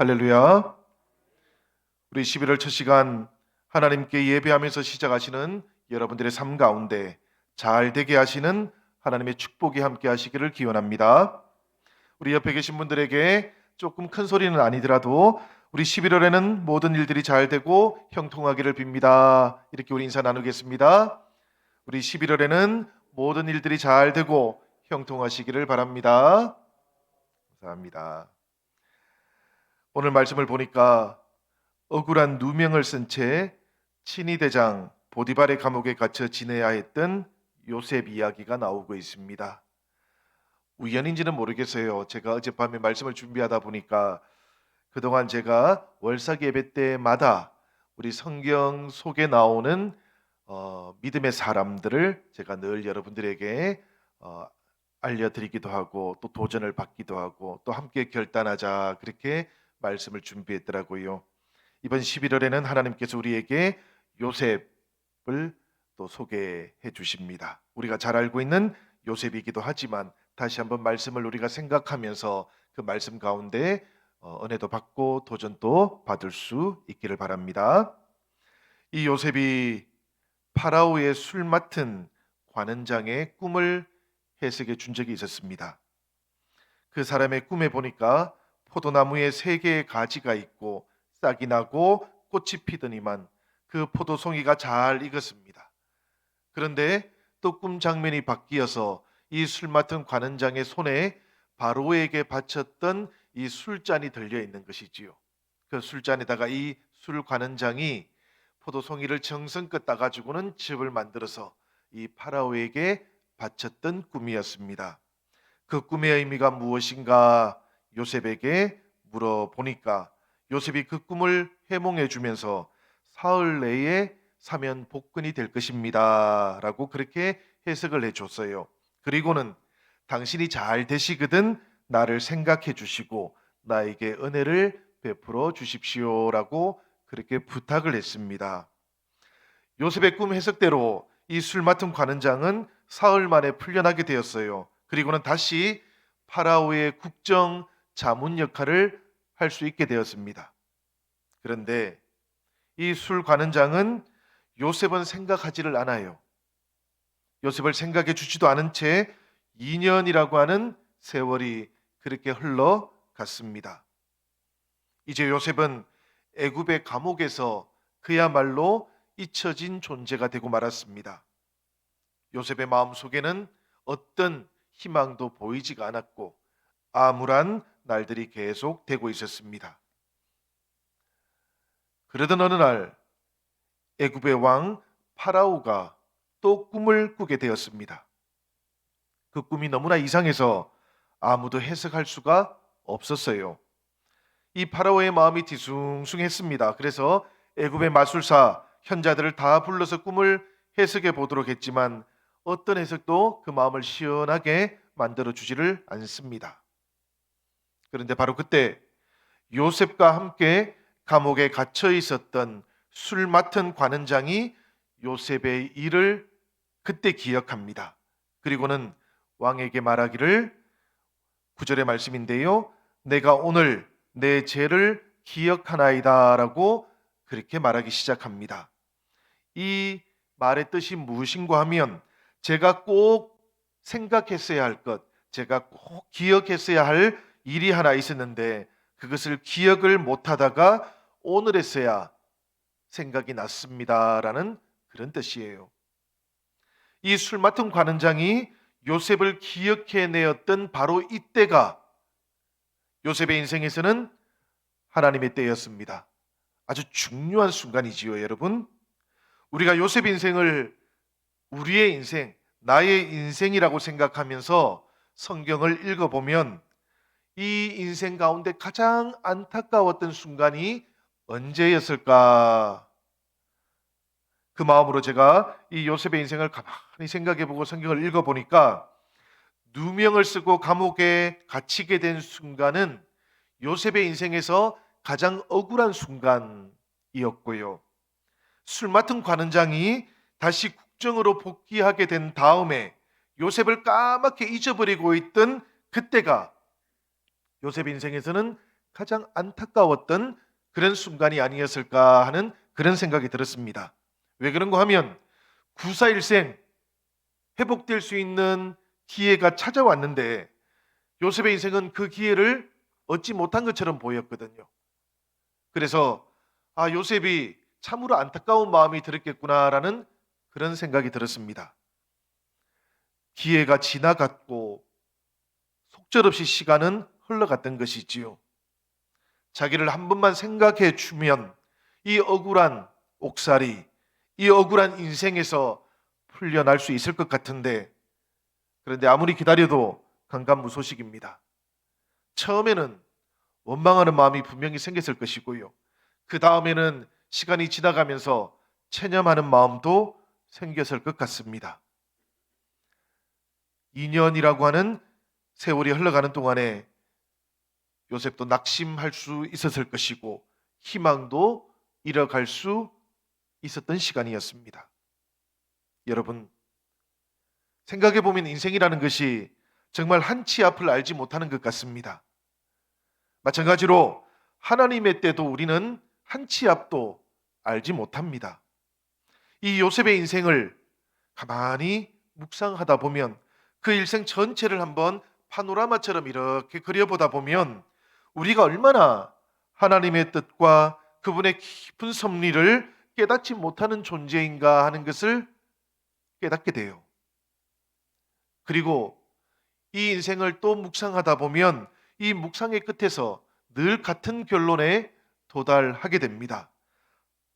할렐루야. 우리 11월 첫 시간 하나님께 예배하면서 시작하시는 여러분들의 삶 가운데 잘 되게 하시는 하나님의 축복이 함께 하시기를 기원합니다. 우리 옆에 계신 분들에게 조금 큰 소리는 아니더라도 우리 11월에는 모든 일들이 잘 되고 형통하기를 빕니다. 이렇게 우리 인사 나누겠습니다. 우리 11월에는 모든 일들이 잘 되고 형통하시기를 바랍니다. 감사합니다. 오늘 말씀을 보니까 억울한 누명을 쓴 채 친위 대장 보디발의 감옥에 갇혀 지내야 했던 요셉 이야기가 나오고 있습니다. 우연인지는 모르겠어요. 제가 어젯밤에 말씀을 준비하다 보니까 그동안 제가 월삭 예배 때마다 우리 성경 속에 나오는 어, 믿음의 사람들을 제가 늘 여러분들에게 어, 알려드리기도 하고 또 도전을 받기도 하고 또 함께 결단하자 그렇게 말씀을 준비했더라고요. 이번 11월에는 하나님께서 우리에게 요셉을 또 소개해 주십니다. 우리가 잘 알고 있는 요셉이기도 하지만 다시 한번 말씀을 우리가 생각하면서 그 말씀 가운데 어, 은혜도 받고 도전도 받을 수 있기를 바랍니다. 이 요셉이 파라오의 술 맡은 관원장의 꿈을 해석해 준 적이 있었습니다. 그 사람의 꿈에 보니까 포도나무에 세 개의 가지가 있고 싹이 나고 꽃이 피더니만 그 포도송이가 잘 익었습니다. 그런데 또 꿈 장면이 바뀌어서 이 술 맡은 관원장의 손에 바로에게 바쳤던 이 술잔이 들려 있는 것이지요. 그 술잔에다가 이 술 관원장이 포도송이를 정성껏 따가지고는 즙을 만들어서 이 파라오에게 바쳤던 꿈이었습니다. 그 꿈의 의미가 무엇인가 요셉에게 물어보니까 요셉이 그 꿈을 해몽해 주면서 사흘 내에 사면 복근이 될 것입니다. 라고 그렇게 해석을 해 줬어요. 그리고는 당신이 잘 되시거든 나를 생각해 주시고 나에게 은혜를 베풀어 주십시오 라고 그렇게 부탁을 했습니다. 요셉의 꿈 해석대로 이 술 맡은 관원장은 사흘 만에 풀려나게 되었어요. 그리고는 다시 파라오의 국정 자문 역할을 할 수 있게 되었습니다. 그런데 이 술 관원장은 요셉은 생각하지를 않아요. 요셉을 생각해 주지도 않은 채 2년이라고 하는 세월이 그렇게 흘러갔습니다. 이제 요셉은 애굽의 감옥에서 그야말로 잊혀진 존재가 되고 말았습니다. 요셉의 마음 속에는 어떤 희망도 보이지가 않았고 암울한 날들이 계속 되고 있었습니다. 그러던 어느 날 애굽의 왕 파라오가 또 꿈을 꾸게 되었습니다. 그 꿈이 너무나 이상해서 아무도 해석할 수가 없었어요. 이 파라오의 마음이 뒤숭숭했습니다. 그래서 애굽의 마술사 현자들을 다 불러서 꿈을 해석해 보도록 했지만 어떤 해석도 그 마음을 시원하게 만들어 주지를 않습니다. 그런데 바로 그때 요셉과 함께 감옥에 갇혀 있었던 술 맡은 관원장이 요셉의 일을 그때 기억합니다. 그리고는 왕에게 말하기를 구절의 말씀인데요. 내가 오늘 내 죄를 기억하나이다라고 그렇게 말하기 시작합니다. 이 말의 뜻이 무엇인가 하면 제가 꼭 생각했어야 할 것, 제가 꼭 기억했어야 할 일이 하나 있었는데 그것을 기억을 못하다가 오늘 했어야 생각이 났습니다라는 그런 뜻이에요. 이 술 맡은 관원장이 요셉을 기억해내었던 바로 이때가 요셉의 인생에서는 하나님의 때였습니다. 아주 중요한 순간이지요, 여러분. 우리가 요셉 인생을 우리의 인생, 나의 인생이라고 생각하면서 성경을 읽어보면 이 인생 가운데 가장 안타까웠던 순간이 언제였을까? 그 마음으로 제가 이 요셉의 인생을 가만히 생각해 보고 성경을 읽어 보니까 누명을 쓰고 감옥에 갇히게 된 순간은 요셉의 인생에서 가장 억울한 순간이었고요. 술 맡은 관원장이 다시 국정으로 복귀하게 된 다음에 요셉을 까맣게 잊어버리고 있던 그때가 요셉 인생에서는 가장 안타까웠던 그런 순간이 아니었을까 하는 그런 생각이 들었습니다. 왜 그런가 하면 구사일생 회복될 수 있는 기회가 찾아왔는데 요셉의 인생은 그 기회를 얻지 못한 것처럼 보였거든요. 그래서 아 요셉이 참으로 안타까운 마음이 들었겠구나라는 그런 생각이 들었습니다. 기회가 지나갔고 속절없이 시간은 흘러갔던 것이지요. 자기를 한 번만 생각해 주면 이 억울한 옥살이, 이 억울한 인생에서 풀려날 수 있을 것 같은데 그런데 아무리 기다려도 강간무소식입니다. 처음에는 원망하는 마음이 분명히 생겼을 것이고요. 그 다음에는 시간이 지나가면서 체념하는 마음도 생겼을 것 같습니다. 2년이라고 하는 세월이 흘러가는 동안에 요셉도 낙심할 수 있었을 것이고 희망도 잃어갈 수 있었던 시간이었습니다. 여러분, 생각해 보면 인생이라는 것이 정말 한치 앞을 알지 못하는 것 같습니다. 마찬가지로 하나님의 때도 우리는 한치 앞도 알지 못합니다. 이 요셉의 인생을 가만히 묵상하다 보면 그 일생 전체를 한번 파노라마처럼 이렇게 그려보다 보면 우리가 얼마나 하나님의 뜻과 그분의 깊은 섭리를 깨닫지 못하는 존재인가 하는 것을 깨닫게 돼요. 그리고 이 인생을 또 묵상하다 보면 이 묵상의 끝에서 늘 같은 결론에 도달하게 됩니다.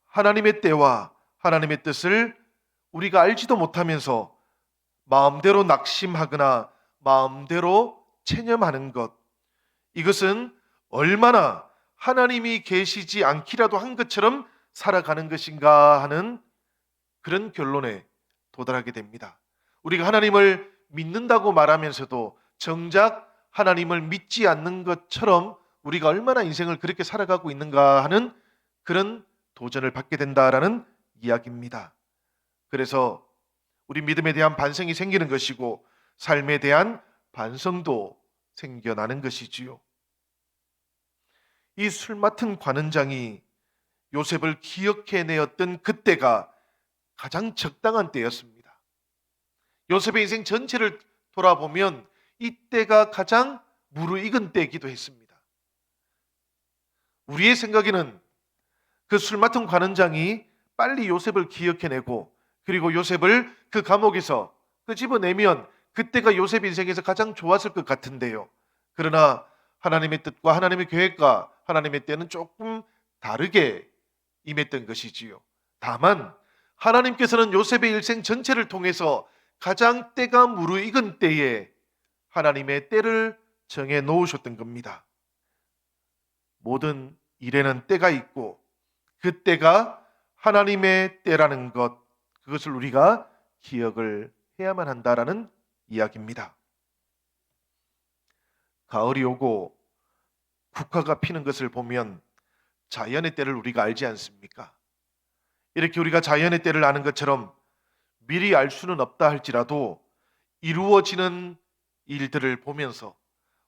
하나님의 때와 하나님의 뜻을 우리가 알지도 못하면서 마음대로 낙심하거나 마음대로 체념하는 것. 이것은 얼마나 하나님이 계시지 않기라도 한 것처럼 살아가는 것인가 하는 그런 결론에 도달하게 됩니다. 우리가 하나님을 믿는다고 말하면서도 정작 하나님을 믿지 않는 것처럼 우리가 얼마나 인생을 그렇게 살아가고 있는가 하는 그런 도전을 받게 된다라는 이야기입니다. 그래서 우리 믿음에 대한 반성이 생기는 것이고 삶에 대한 반성도 생겨나는 것이지요. 이 술 맡은 관원장이 요셉을 기억해내었던 그때가 가장 적당한 때였습니다. 요셉의 인생 전체를 돌아보면 이때가 가장 무르익은 때이기도 했습니다. 우리의 생각에는 그 술 맡은 관원장이 빨리 요셉을 기억해내고 그리고 요셉을 그 감옥에서 끄집어내면 그때가 요셉 인생에서 가장 좋았을 것 같은데요. 그러나 하나님의 뜻과 하나님의 계획과 하나님의 때는 조금 다르게 임했던 것이지요. 다만 하나님께서는 요셉의 일생 전체를 통해서 가장 때가 무르익은 때에 하나님의 때를 정해 놓으셨던 겁니다. 모든 일에는 때가 있고 그 때가 하나님의 때라는 것 그것을 우리가 기억을 해야만 한다라는 이야기입니다. 가을이 오고 국화가 피는 것을 보면 자연의 때를 우리가 알지 않습니까? 이렇게 우리가 자연의 때를 아는 것처럼 미리 알 수는 없다 할지라도 이루어지는 일들을 보면서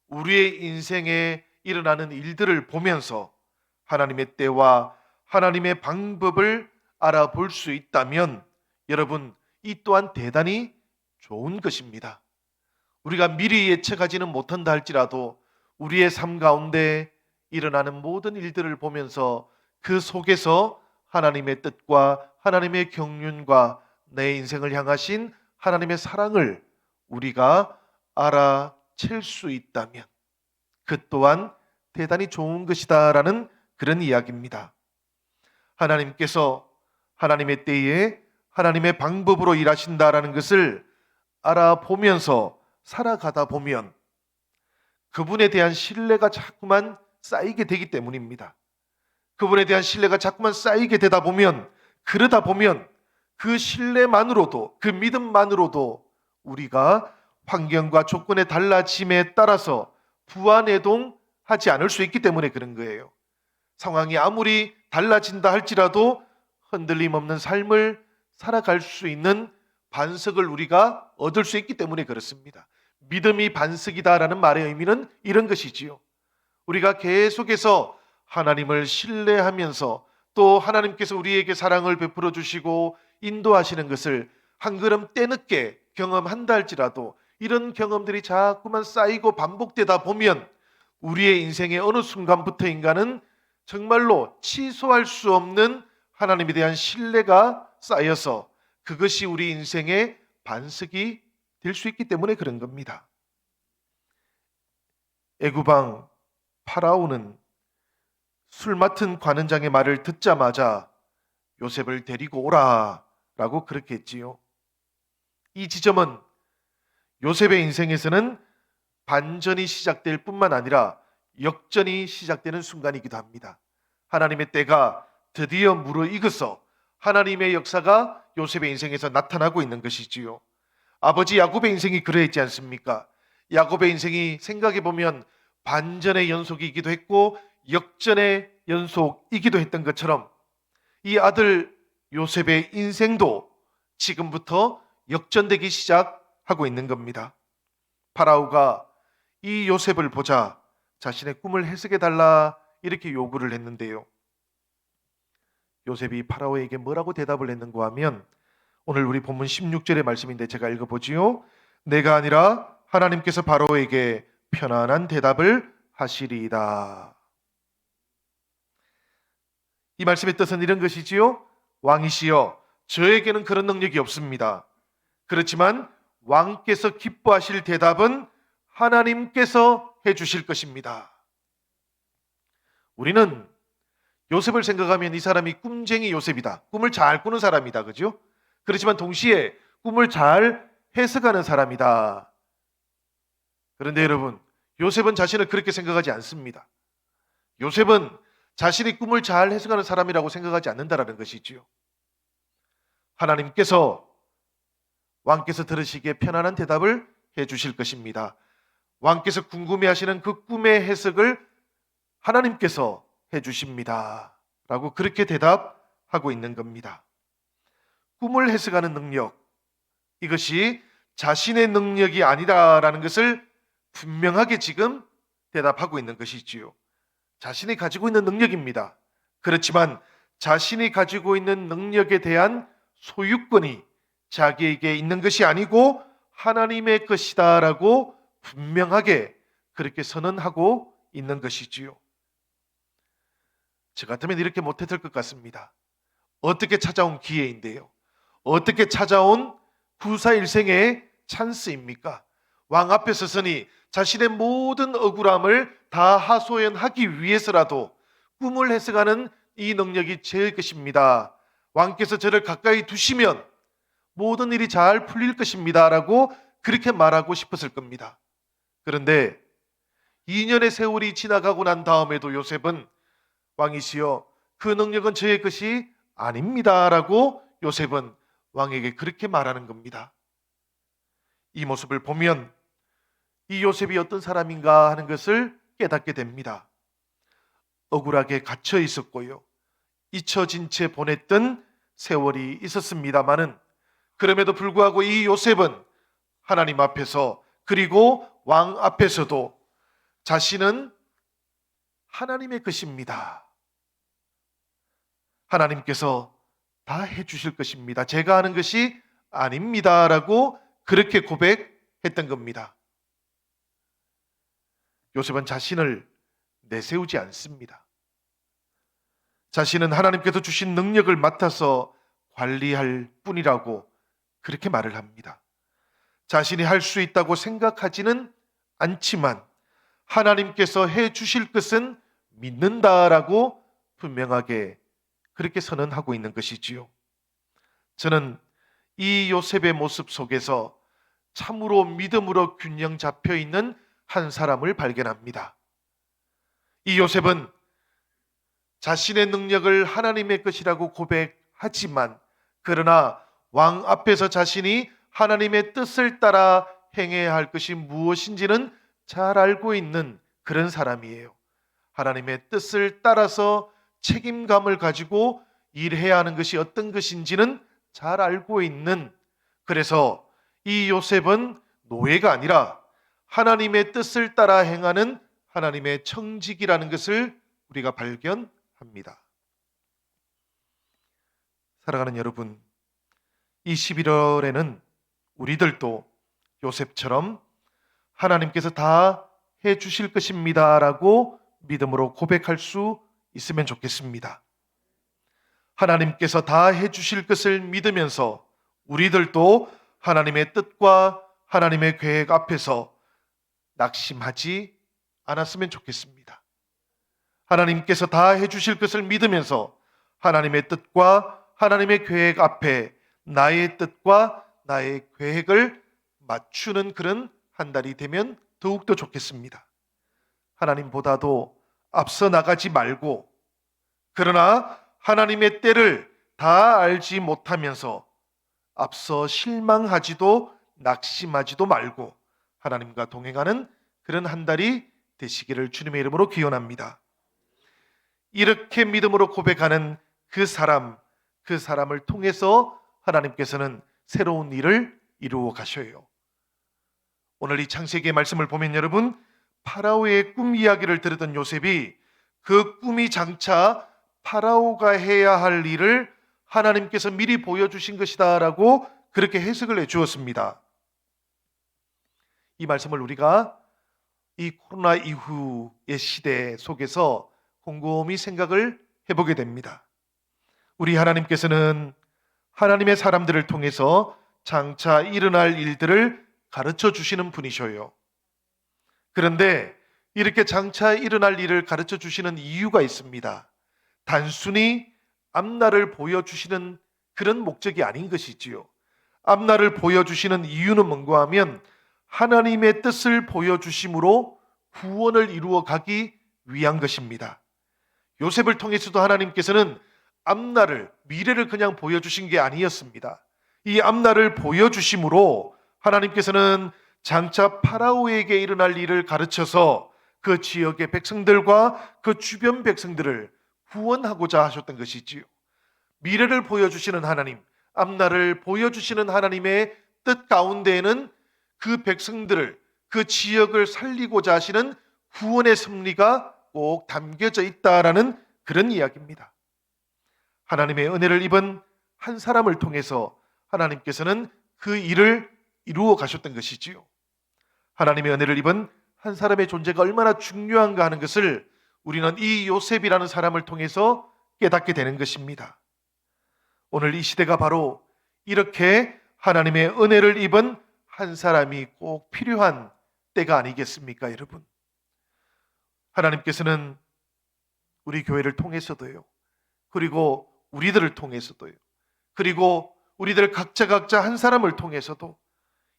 우리의 인생에 일어나는 일들을 보면서 하나님의 때와 하나님의 방법을 알아볼 수 있다면 여러분 이 또한 대단히 좋은 것입니다. 우리가 미리 예측하지는 못한다 할지라도 우리의 삶 가운데 일어나는 모든 일들을 보면서 그 속에서 하나님의 뜻과 하나님의 경륜과 내 인생을 향하신 하나님의 사랑을 우리가 알아챌 수 있다면 그 또한 대단히 좋은 것이다라는 그런 이야기입니다. 하나님께서 하나님의 때에 하나님의 방법으로 일하신다라는 것을 알아보면서 살아가다 보면 그분에 대한 신뢰가 자꾸만 쌓이게 되기 때문입니다. 그분에 대한 신뢰가 자꾸만 쌓이게 되다 보면 그러다 보면 그 신뢰만으로도 그 믿음만으로도 우리가 환경과 조건의 달라짐에 따라서 부안해동하지 않을 수 있기 때문에 그런 거예요. 상황이 아무리 달라진다 할지라도 흔들림 없는 삶을 살아갈 수 있는 반석을 우리가 얻을 수 있기 때문에 그렇습니다. 믿음이 반석이다라는 말의 의미는 이런 것이지요. 우리가 계속해서 하나님을 신뢰하면서 또 하나님께서 우리에게 사랑을 베풀어 주시고 인도하시는 것을 한 걸음 떼늦게 경험한다 할지라도 이런 경험들이 자꾸만 쌓이고 반복되다 보면 우리의 인생의 어느 순간부터인가는 정말로 취소할 수 없는 하나님에 대한 신뢰가 쌓여서 그것이 우리 인생의 반석이 될 수 있기 때문에 그런 겁니다. 애구방 파라오는 술 맡은 관원장의 말을 듣자마자 요셉을 데리고 오라 라고 그렇게 했지요. 이 지점은 요셉의 인생에서는 반전이 시작될 뿐만 아니라 역전이 시작되는 순간이기도 합니다. 하나님의 때가 드디어 무르익어서 하나님의 역사가 요셉의 인생에서 나타나고 있는 것이지요. 아버지 야곱의 인생이 그러했지 않습니까? 야곱의 인생이 생각해 보면 반전의 연속이기도 했고 역전의 연속이기도 했던 것처럼 이 아들 요셉의 인생도 지금부터 역전되기 시작하고 있는 겁니다. 파라오가 이 요셉을 보자 자신의 꿈을 해석해 달라 이렇게 요구를 했는데요. 요셉이 파라오에게 뭐라고 대답을 했는가 하면 오늘 우리 본문 16절의 말씀인데 제가 읽어보지요. 내가 아니라 하나님께서 바로에게 편안한 대답을 하시리이다. 이 말씀의 뜻은 이런 것이지요. 왕이시여, 저에게는 그런 능력이 없습니다. 그렇지만 왕께서 기뻐하실 대답은 하나님께서 해주실 것입니다. 우리는 요셉을 생각하면 이 사람이 꿈쟁이 요셉이다. 꿈을 잘 꾸는 사람이다. 그죠? 그렇지만 동시에 꿈을 잘 해석하는 사람이다. 그런데 여러분, 요셉은 자신을 그렇게 생각하지 않습니다. 요셉은 자신이 꿈을 잘 해석하는 사람이라고 생각하지 않는다라는 것이지요. 하나님께서 왕께서 들으시기에 편안한 대답을 해 주실 것입니다. 왕께서 궁금해 하시는 그 꿈의 해석을 하나님께서 해 주십니다. 라고 그렇게 대답하고 있는 겁니다. 꿈을 해석하는 능력, 이것이 자신의 능력이 아니다라는 것을 분명하게 지금 대답하고 있는 것이지요. 자신이 가지고 있는 능력입니다. 그렇지만 자신이 가지고 있는 능력에 대한 소유권이 자기에게 있는 것이 아니고 하나님의 것이다라고 분명하게 그렇게 선언하고 있는 것이지요. 저 같으면 이렇게 못했을 것 같습니다. 어떻게 찾아온 기회인데요. 어떻게 찾아온 구사일생의 찬스입니까? 왕 앞에 서서니 자신의 모든 억울함을 다 하소연하기 위해서라도 꿈을 해석하는 이 능력이 제일 것입니다. 왕께서 저를 가까이 두시면 모든 일이 잘 풀릴 것입니다. 라고 그렇게 말하고 싶었을 겁니다. 그런데 2년의 세월이 지나가고 난 다음에도 요셉은 왕이시여 그 능력은 저의 것이 아닙니다. 라고 요셉은 왕에게 그렇게 말하는 겁니다. 이 모습을 보면 이 요셉이 어떤 사람인가 하는 것을 깨닫게 됩니다. 억울하게 갇혀 있었고요. 잊혀진 채 보냈던 세월이 있었습니다마는 그럼에도 불구하고 이 요셉은 하나님 앞에서 그리고 왕 앞에서도 자신은 하나님의 것입니다. 하나님께서 다 해주실 것입니다. 제가 하는 것이 아닙니다 라고 그렇게 고백했던 겁니다. 요셉은 자신을 내세우지 않습니다. 자신은 하나님께서 주신 능력을 맡아서 관리할 뿐이라고 그렇게 말을 합니다. 자신이 할 수 있다고 생각하지는 않지만 하나님께서 해 주실 것은 믿는다라고 분명하게 그렇게 선언하고 있는 것이지요. 저는 이 요셉의 모습 속에서 참으로 믿음으로 균형 잡혀 있는 한 사람을 발견합니다. 이 요셉은 자신의 능력을 하나님의 것이라고 고백하지만 그러나 왕 앞에서 자신이 하나님의 뜻을 따라 행해야 할 것이 무엇인지는 잘 알고 있는 그런 사람이에요. 하나님의 뜻을 따라서 책임감을 가지고 일해야 하는 것이 어떤 것인지는 잘 알고 있는 그래서 이 요셉은 노예가 아니라 하나님의 뜻을 따라 행하는 하나님의 청직이라는 것을 우리가 발견합니다. 사랑하는 여러분, 이 11월에는 우리들도 요셉처럼 하나님께서 다 해 주실 것입니다라고 믿음으로 고백할 수 있으면 좋겠습니다. 하나님께서 다 해 주실 것을 믿으면서 우리들도 하나님의 뜻과 하나님의 계획 앞에서 낙심하지 않았으면 좋겠습니다. 하나님께서 다 해 주실 것을 믿으면서 하나님의 뜻과 하나님의 계획 앞에 나의 뜻과 나의 계획을 맞추는 그런 한 달이 되면 더욱더 좋겠습니다. 하나님보다도 앞서 나가지 말고 그러나 하나님의 때를 다 알지 못하면서 앞서 실망하지도 낙심하지도 말고 하나님과 동행하는 그런 한 달이 되시기를 주님의 이름으로 기원합니다. 이렇게 믿음으로 고백하는 그 사람, 그 사람을 통해서 하나님께서는 새로운 일을 이루어 가셔요. 오늘 이 창세기의 말씀을 보면 여러분 파라오의 꿈 이야기를 들었던 요셉이 그 꿈이 장차 파라오가 해야 할 일을 하나님께서 미리 보여주신 것이다라고 그렇게 해석을 해 주었습니다. 이 말씀을 우리가 이 코로나 이후의 시대 속에서 곰곰이 생각을 해보게 됩니다. 우리 하나님께서는 하나님의 사람들을 통해서 장차 일어날 일들을 가르쳐 주시는 분이셔요. 그런데 이렇게 장차 일어날 일을 가르쳐 주시는 이유가 있습니다. 단순히 앞날을 보여주시는 그런 목적이 아닌 것이지요. 앞날을 보여주시는 이유는 뭔가 하면 하나님의 뜻을 보여주심으로 구원을 이루어 가기 위한 것입니다. 요셉을 통해서도 하나님께서는 앞날을, 미래를 그냥 보여주신 게 아니었습니다. 이 앞날을 보여주심으로 하나님께서는 장차 파라오에게 일어날 일을 가르쳐서 그 지역의 백성들과 그 주변 백성들을 구원하고자 하셨던 것이지요. 미래를 보여주시는 하나님, 앞날을 보여주시는 하나님의 뜻 가운데에는 그 백성들을, 그 지역을 살리고자 하시는 구원의 섭리가 꼭 담겨져 있다라는 그런 이야기입니다. 하나님의 은혜를 입은 한 사람을 통해서 하나님께서는 그 일을 이루어 가셨던 것이지요. 하나님의 은혜를 입은 한 사람의 존재가 얼마나 중요한가 하는 것을 우리는 이 요셉이라는 사람을 통해서 깨닫게 되는 것입니다. 오늘 이 시대가 바로 이렇게 하나님의 은혜를 입은 한 사람이 꼭 필요한 때가 아니겠습니까, 여러분? 하나님께서는 우리 교회를 통해서도요. 그리고 우리들을 통해서도요. 그리고 우리들 각자 각자 한 사람을 통해서도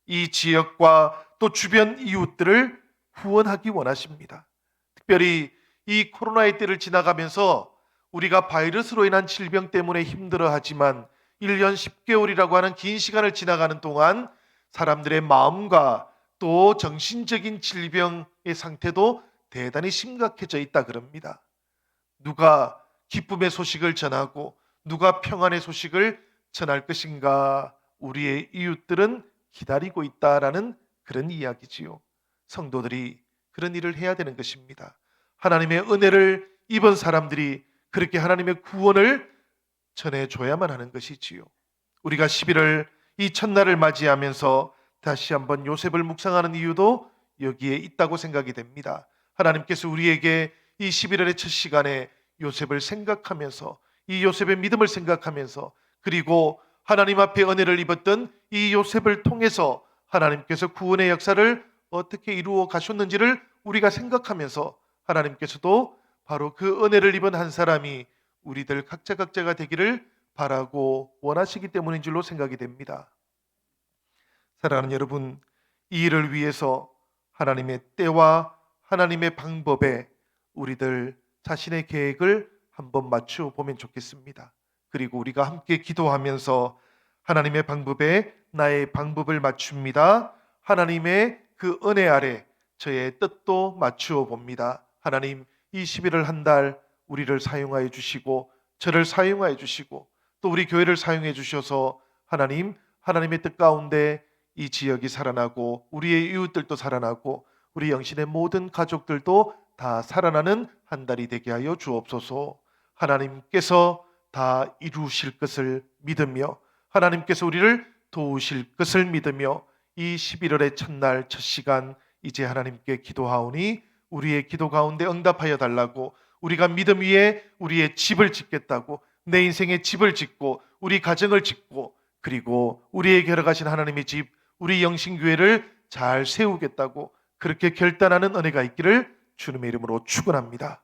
이 지역과 또 주변 이웃들을 후원하기 원하십니다. 특별히 이 코로나의 때를 지나가면서 우리가 바이러스로 인한 질병 때문에 힘들어 하지만 1년 10개월이라고 하는 긴 시간을 지나가는 동안 사람들의 마음과 또 정신적인 질병의 상태도 대단히 심각해져 있다 그럽니다. 누가 기쁨의 소식을 전하고 누가 평안의 소식을 전할 것인가 우리의 이웃들은 기다리고 있다라는 그런 이야기지요. 성도들이 그런 일을 해야 되는 것입니다. 하나님의 은혜를 입은 사람들이 그렇게 하나님의 구원을 전해줘야만 하는 것이지요. 우리가 11월 이 첫날을 맞이하면서 다시 한번 요셉을 묵상하는 이유도 여기에 있다고 생각이 됩니다. 하나님께서 우리에게 이 11월의 첫 시간에 요셉을 생각하면서 이 요셉의 믿음을 생각하면서 그리고 하나님 앞에 은혜를 입었던 이 요셉을 통해서 하나님께서 구원의 역사를 어떻게 이루어 가셨는지를 우리가 생각하면서 하나님께서도 바로 그 은혜를 입은 한 사람이 우리들 각자 각자가 되기를 바라고 원하시기 때문인 줄로 생각이 됩니다. 사랑하는 여러분, 이 일을 위해서 하나님의 때와 하나님의 방법에 우리들 자신의 계획을 한번 맞추어 보면 좋겠습니다. 그리고 우리가 함께 기도하면서 하나님의 방법에 나의 방법을 맞춥니다. 하나님의 그 은혜 아래 저의 뜻도 맞추어 봅니다. 하나님 이 11월 한 달 우리를 사용하여 주시고 저를 사용하여 주시고 또 우리 교회를 사용해 주셔서 하나님 하나님의 뜻 가운데 이 지역이 살아나고 우리의 이웃들도 살아나고 우리 영신의 모든 가족들도 다 살아나는 한 달이 되게 하여 주옵소서. 하나님께서 다 이루실 것을 믿으며 하나님께서 우리를 도우실 것을 믿으며 이 11월의 첫날 첫 시간 이제 하나님께 기도하오니 우리의 기도 가운데 응답하여 달라고 우리가 믿음 위에 우리의 집을 짓겠다고 내 인생의 집을 짓고 우리 가정을 짓고 그리고 우리에게 허락하신 하나님의 집 우리 영신교회를 잘 세우겠다고 그렇게 결단하는 은혜가 있기를 주님의 이름으로 축원합니다.